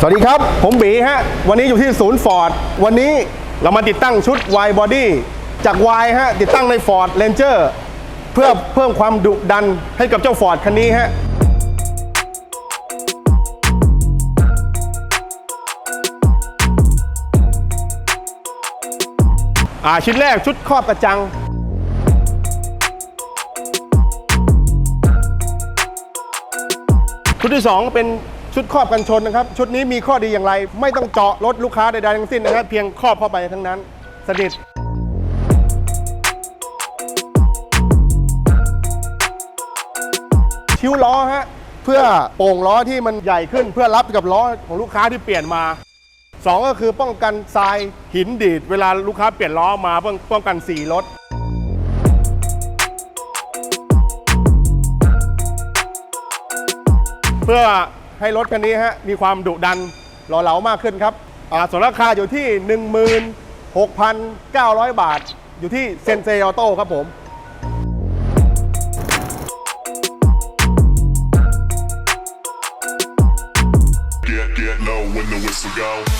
สวัสดีครับ ผมบีฮะ วันนี้อยู่ที่ศูนย์ฟอร์ด วันนี้เรามาติดตั้งชุด Y Body จาก Y ฮะ ติดตั้งใน Ford Ranger เพื่อเพิ่มความดุดันให้กับเจ้า Ford คันนี้ฮะอ่าชิ้นแรกชุดครอบกระจัง ชุดที่ 2 เป็น ชุดครอบกันชนนะครับ ชุดนี้มีข้อดีอย่างไร ไม่ต้องเจาะรถลูกค้าใดๆทั้งสิ้นนะครับ เพียงครอบเข้าไปทั้งนั้น สนิทคิ้วล้อฮะเพื่อโป่งล้อที่มันใหญ่ขึ้นเพื่อรับกับล้อของลูกค้าที่เปลี่ยนมาสองก็คือป้องกันทรายหินดีด เวลาลูกค้าเปลี่ยนล้อมาป้องป้องกันสีรถเพื่อ ให้รถคันนี้ฮะมีความดุดันหล่อเหลามากขึ้นครับอ่าส่วนราคาอยู่ที่ 16,900 บาท อยู่ที่เซนเซออโต้ครับผม Get,